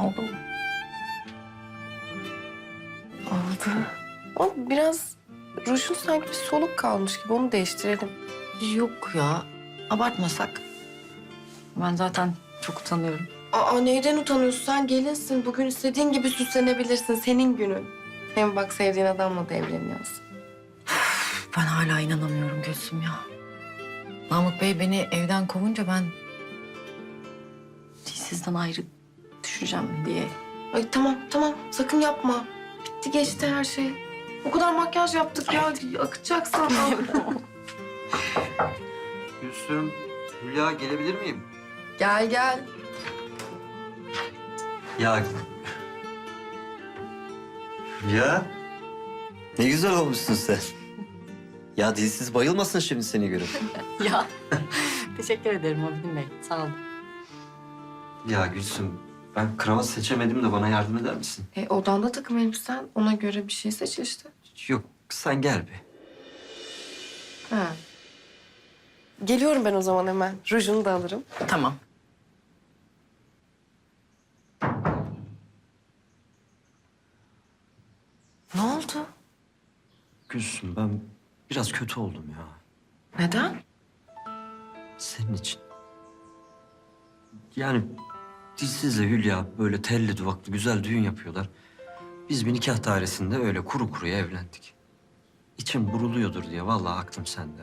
Oldu mu? Oldu. Ama biraz rujun sanki bir soluk kalmış gibi onu değiştirelim. Yok ya. Abartmasak. Ben zaten çok utanıyorum. Aa neyden utanıyorsun? Sen gelinsin. Bugün istediğin gibi süslenebilirsin. Senin günün. Hem bak sevdiğin adamla da evleniyorsun. Ben hala inanamıyorum Gülsüm ya. Namık Bey beni evden kovunca ben sizden ayrı düşeceğim diye. Ay tamam tamam sakın yapma. Bitti geçti her şey. O kadar makyaj yaptık ya. Akıtacaksın. Gülsüm, Hülya gelebilir miyim? gel gel. Ya... Hülya? Ne güzel olmuşsun sen. Ya dilsiz bayılmasın şimdi seni görüp. ya teşekkür ederim Abidin Bey. Sağ olun. Ya Gülsüm, ben kravat seçemedim de bana yardım eder misin? E, odanda takım elbisen. Ona göre bir şey seç işte. Yok, sen gel bir. Ha. Geliyorum ben o zaman hemen. Rujunu da alırım. Tamam. Ne oldu? Gülsüm, ben biraz kötü oldum ya. Neden? Senin için. Yani dilsizle Hülya böyle telli duvaklı güzel düğün yapıyorlar. Biz bir nikah dairesinde öyle kuru kuruya evlendik. İçim buruluyordur diye vallahi aklım sende.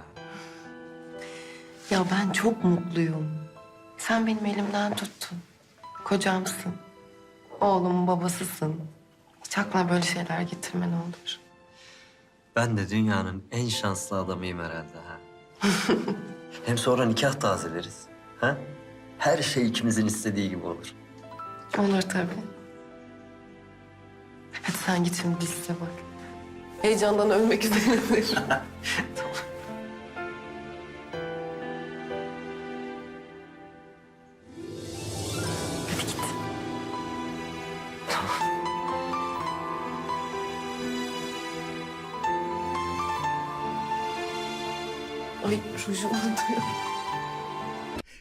Ya ben çok mutluyum. Sen benim elimden tuttun. Kocamsın. Oğlumun babasısın. Hiç aklına böyle şeyler getirme ne olur. Ben de dünyanın en şanslı adamıyım herhalde ha. Hem sonra nikah tazeleriz. Ha? Her şey ikimizin istediği gibi olur. Olur tabii. Hadi sen git şimdi liste bak. Heyecandan ölmek üzeredir. Hadi git. Ay rujum unutuyor.